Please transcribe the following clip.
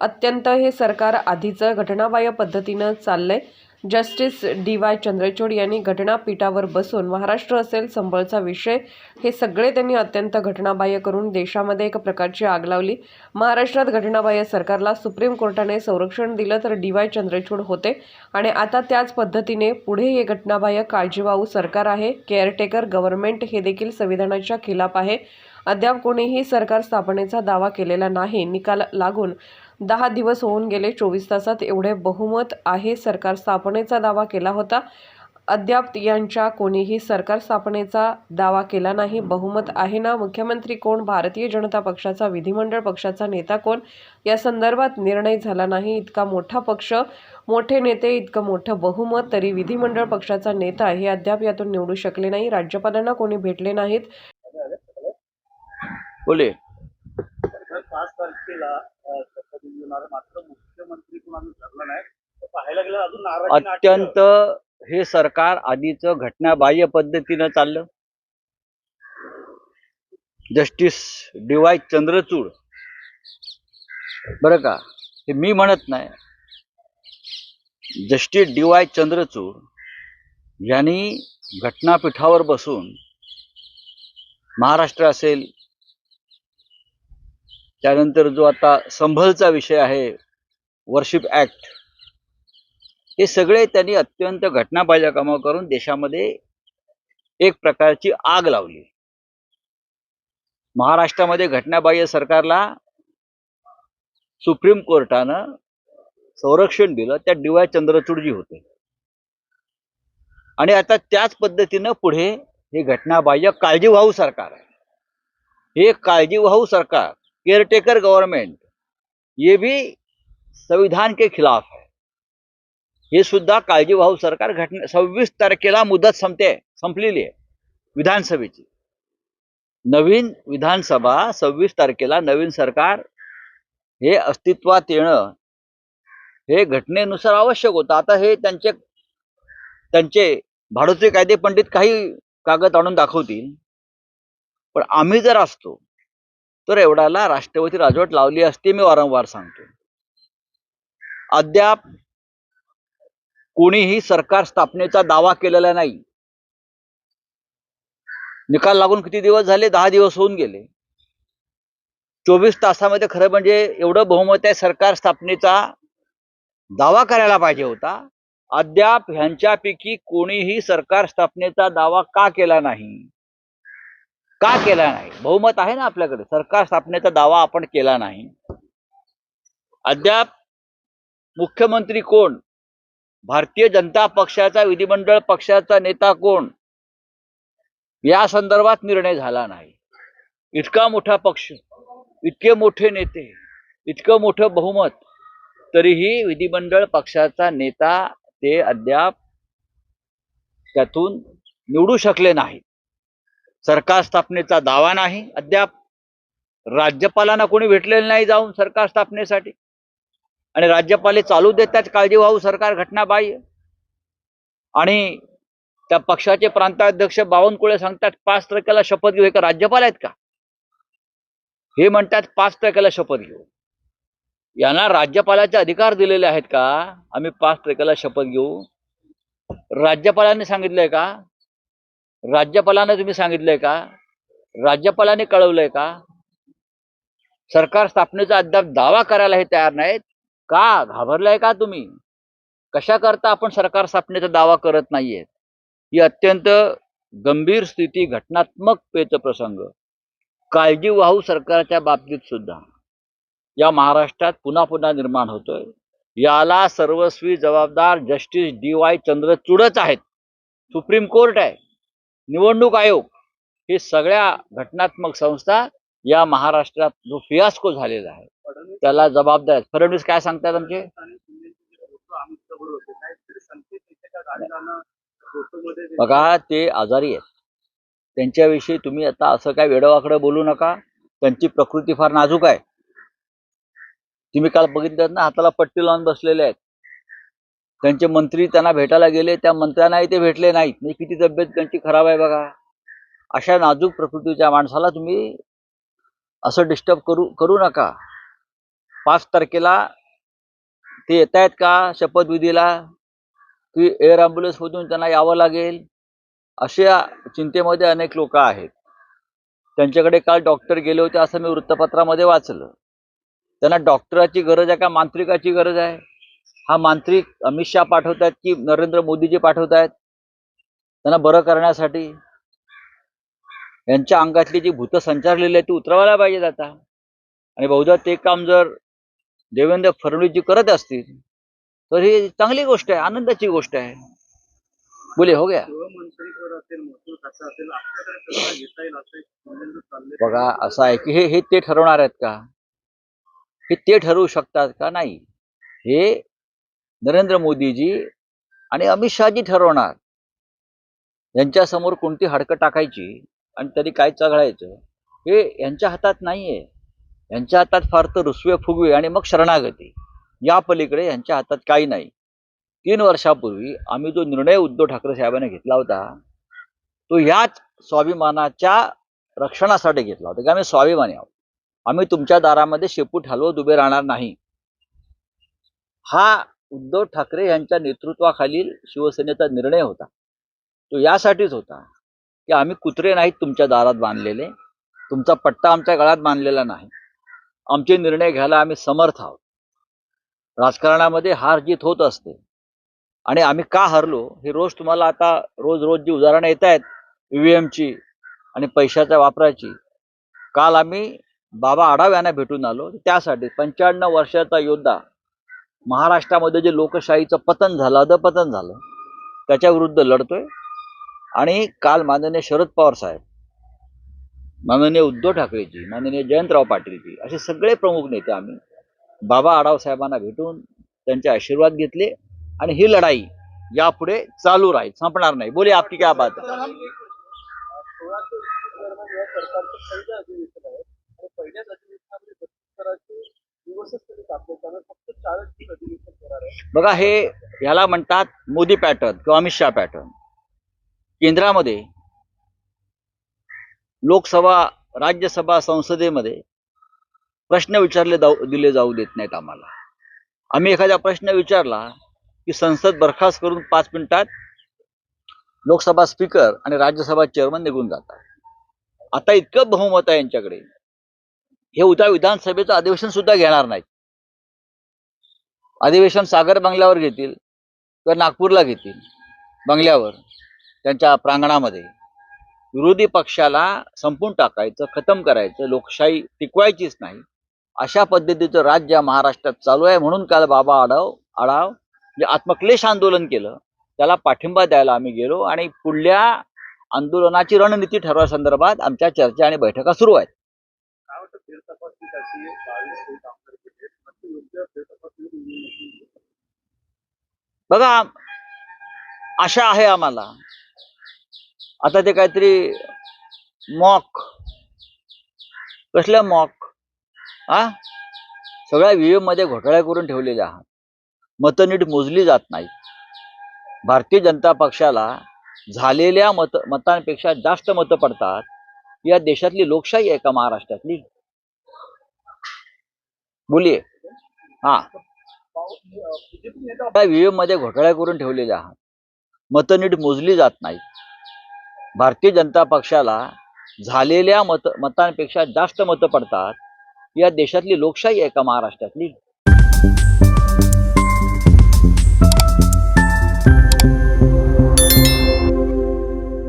अत्यंत हे सरकार आधीचं घटनाबाह्य पद्धतीनं चाललंय. जस्टिस डी वाय चंद्रचूड यांनी घटनापीठावर बसून महाराष्ट्र असेल संबळचा विषय हे सगळे त्यांनी अत्यंत घटनाबाह्य करून देशामध्ये एक प्रकारची आग लावली. महाराष्ट्रात घटनाबाह्य सरकारला सुप्रीम कोर्टाने संरक्षण दिलं तर डी वाय चंद्रचूड होते. आणि आता त्याच पद्धतीने पुढे हे घटनाबाह्य काळजीवाहू सरकार आहे. केअरटेकर गव्हर्नमेंट हे देखील संविधानाच्या खिलाफ आहे. अद्याप कोणीही सरकार स्थापनेचा दावा केलेला नाही. निकाल लागून दहा दिवस होऊन गेले चोवीस तासात एवढे बहुमत आहे. सरकार स्थापनेचा दावा केला होता. अद्याप यांच्या कोणीही सरकार स्थापनेचा दावा केला नाही. बहुमत आहे ना? मुख्यमंत्री कोण? भारतीय जनता पक्षाचा विधिमंडळ पक्षाचा नेता कोण? या संदर्भात निर्णय झाला नाही. इतका मोठा पक्ष मोठे नेते इतकं मोठं बहुमत तरी विधिमंडळ पक्षाचा नेता हे अद्याप यातून निवडू शकले नाही. राज्यपालांना कोणी भेटले नाहीत. बोले पाच तारखेला होणार मात्र मुख्यमंत्री कुणाला धरलं नाही. तर पाहायला गेलं अजून अत्यंत हे सरकार आधीचं घटनाबाह्य पद्धतीनं चाललं. Justice D Y Chandrachud. बरं का? हे मी म्हणत नाही. जस्टिस डी वाय चंद्रचूड यांनी घटनापीठावर बसून महाराष्ट्र असेल त्यानंतर जो आता संभलचा विषय आहे वर्शिप ऍक्ट हे सगळे त्यांनी अत्यंत घटनाबाह्य कामं करून देशामध्ये एक प्रकारची आग लावली. महाराष्ट्रामध्ये घटनाबाह्य सरकारला सुप्रीम कोर्टानं संरक्षण दिलं त्या डी वाय चंद्रचूडजी होते. आणि आता त्याच पद्धतीनं पुढे हे घटनाबाह्य काळजीवाहू सरकार आहे. हे काळजीवाहू सरकार केयरटेकर गवर्नमेंट ये भी संविधान के खिलाफ है। हे सुद्धा काळजीभाऊ सरकार घटना सव्वीस तारखेला मुदत संपते संपलेली आहे विधानसभेची. नवीन विधानसभा सव्वीस तारखेला नवीन सरकार हे अस्तित्वात येणं हे घटनेनुसार आवश्यक होतं. आता हे त्यांचे त्यांचे भाडोचे कायदे पंडित काही कागद आणून दाखवतील. पण आम्ही जर असतो तर एवढ्याला राष्ट्रपती राजवट लावली असती मी वारंवार सांगतो. अद्याप कोणीही सरकार स्थापनेचा दावा केलेला नाही. निकाल लागून किती दिवस झाले? दहा दिवस होऊन गेले. चोवीस तासामध्ये खरं म्हणजे एवढं बहुमत आहे सरकार स्थापनेचा दावा करायला पाहिजे होता. अद्याप ह्यांच्यापैकी कोणीही सरकार स्थापनेचा दावा का केला नाही? का केला नाही? बहुमत आहे ना आपल्याकडे. सरकार स्थापनेचा दावा आपण केला नाही. अद्याप मुख्यमंत्री कोण? भारतीय जनता पक्षाचा विधिमंडळ पक्षाचा नेता कोण? या संदर्भात निर्णय झाला नाही. इतका मोठा पक्ष इतके मोठे नेते इतकं मोठं बहुमत तरीही विधिमंडळ पक्षाचा नेता ते अद्याप त्यातून निवडू शकले नाहीत. सरकार स्थापनेचा दावा नाही अद्याप राज्यपालांना कोणी भेटलेलं नाही जाऊन सरकार स्थापनेसाठी. आणि राज्यपाले चालू देतात काळजीवाहू सरकार घटनाबाह्य. आणि त्या पक्षाचे प्रांताध्यक्ष बावनकुळे सांगतात पाच तारखेला शपथ घेऊ हे का राज्यपाल आहेत का? हे म्हणतात पाच तारखेला शपथ घेऊ. यांना राज्यपालाचे अधिकार दिलेले आहेत का? आम्ही पाच तारखेला शपथ घेऊ. राज्यपालांनी सांगितलंय का? राज्यपालांना तुम्ही सांगितलंय का? राज्यपालाने कळवलंय का? सरकार स्थापनेचा अद्याप दावा करायला हे तयार नाहीत. का? घाबरलाय का तुम्ही? कशा करता आपण सरकार स्थापनेचा दावा करत नाहीये ही अत्यंत गंभीर स्थिती घटनात्मक पेच प्रसंग काळजी वाहू सरकारच्या बाबतीत सुद्धा. या महाराष्ट्रात पुन्हा पुन्हा निर्माण होतोय. याला सर्वस्वी जबाबदार जस्टिस डी वाय चंद्रचूडच आहेत. सुप्रीम कोर्ट आहे. निवडणूक आयोग हे सगळ्या घटनात्मक संस्था या महाराष्ट्रात जो फियास्को झालेला आहे त्याला जबाबदार आहेत. फडणवीस काय सांगतात आमचे? बघा ते आजारी आहेत. त्यांच्याविषयी तुम्ही आता असं काय वेडवाकडं बोलू नका. त्यांची प्रकृती फार नाजूक आहे. तुम्ही काल बघितलं ना हाताला पट्टी लावून बसलेले आहेत. त्यांचे मंत्री त्यांना भेटायला गेले त्या मंत्र्यांनाही ते भेटले नाहीत. म्हणजे किती तब्येत त्यांची खराब आहे बघा. अशा नाजूक प्रकृतीच्या माणसाला तुम्ही असं डिस्टर्ब करू करू नका. पाच तारखेला ते येत आहेत का शपथविधीला? की एअर ॲम्ब्युलन्समधून त्यांना यावं लागेल? अशा चिंतेमध्ये अनेक लोक आहेत. त्यांच्याकडे काल डॉक्टर गेले होते असं मी वृत्तपत्रामध्ये वाचलं. त्यांना डॉक्टराची गरज आहे का मांत्रिकाची गरज आहे? हा मांत्रिक अमित शहा पाठवत आहेत की नरेंद्र मोदीजी पाठवत आहेत त्यांना बरं करण्यासाठी? यांच्या अंगातली जी भूत संचारलेली आहे ती उतरवायला पाहिजेत आता. आणि बहुधा ते काम जर देवेंद्र फडणवीसजी करत असतील तर ही चांगली गोष्ट आहे आनंदाची गोष्ट आहे. बोले हो गया. बघा असं आहे की हे हे ते ठरवणार आहेत का? हे ते ठरवू शकतात का? नाही. हे नरेंद्र मोदीजी आणि अमित शहाजी ठरवणार. यांच्यासमोर कोणती हाडकं टाकायची आणि तरी काय चघळायचं हे यांच्या हातात नाहीये. यांच्या हातात फार तर रुसवे फुगवे आणि मग शरणागती. या पलीकडे यांच्या हातात काही नाही. तीन वर्षापूर्वी आम्ही जो निर्णय उद्धव ठाकरे साहेबांनी घेतला होता तो याच स्वाभिमानाच्या रक्षणासाठी घेतला होता की आम्ही स्वाभिमानी आहोत. आम्ही तुमच्या दारामध्ये शेपूट हलवत उभे राहणार नाही. हा उद्धव ठाकरे यांच्या नेतृत्वाखालील शिवसेनेचा निर्णय होता. तो यासाठीच होता की आम्ही कुत्रे नाहीत तुमच्या दारात बांधलेले. तुमचा पट्टा आमच्या गळ्यात बांधलेला नाही. आमचे निर्णय घ्यायला आम्ही समर्थ आहोत. राजकारणामध्ये हार जीत होत असते. आणि आम्ही का हरलो हे रोज तुम्हाला आता रोज रोज जी उदाहरणं येत आहेत ईव्हीएमची आणि पैशाच्या वापराची काल आम्ही बाबा आढाव्यांना भेटून आलो. त्यासाठी पंच्याण्णव वर्षाचा योद्धा महाराष्ट्रामध्ये जे लोकशाहीचं पतन झालं अधपतन झालं त्याच्या विरुद्ध लढतोय. आणि काल माननीय शरद पवार साहेब माननीय उद्धव ठाकरेजी माननीय जयंतराव पाटीलजी असे सगळे प्रमुख नेते आम्ही बाबा आढाव साहेबांना भेटून त्यांचे आशीर्वाद घेतले आणि ही लढाई यापुढे चालू राहील संपणार नाही. बोले आपकी क्या बात सरकारचं पहिल्याच बघा हे ह्याला म्हणतात मोदी पॅटर्न किंवा अमित शहा पॅटर्न. केंद्रामध्ये लोकसभा राज्यसभा संसदेमध्ये प्रश्न विचारले जाऊ दिले जाऊ देत नाहीत आम्हाला. आम्ही एखादा प्रश्न विचारला की संसद बरखास्त करून पाच मिनिटात लोकसभा स्पीकर आणि राज्यसभा चेअरमन निघून जातात. आता इतकं बहुमत आहे यांच्याकडे. हे उद्या विधानसभेचं अधिवेशन सुद्धा घेणार नाहीत. अधिवेशन सागर बंगल्यावर घेतील किंवा नागपूरला घेतील बंगल्यावर त्यांच्या प्रांगणामध्ये. विरोधी पक्षाला संपून टाकायचं खतम करायचं लोकशाही टिकवायचीच नाही. अशा पद्धतीचं राज्य महाराष्ट्रात चालू आहे म्हणून काल बाबा आढाव आढाव जे आत्मक्लेश आंदोलन केलं. त्याला पाठिंबा द्यायला आम्ही गेलो आणि पुढल्या आंदोलनाची रणनीती ठरवण्यासंदर्भात आमच्या चर्चा आणि बैठका सुरू आहेत. बघा आशा आहे आम्हाला. आता ते काहीतरी मॉक कसलं मॉक हा? सगळ्या व्हीएममध्ये घोटाळ्या करून ठेवलेल्या आहात. मतं नीट मोजली जात नाही भारतीय जनता पक्षाला झालेल्या मत मतांपेक्षा जास्त मतं पडतात. या देशातली लोकशाही आहे का महाराष्ट्रातली? बोलिये. हा. त्या व्हीएममध्ये घोटाळ्या करून ठेवलेल्या आहात मतं नीट मोजली जात नाही. भारतीय जनता पक्षाला झालेल्या मत मतांपेक्षा जास्त मतं पडतात. या देशातली लोकशाही आहे का महाराष्ट्रातली?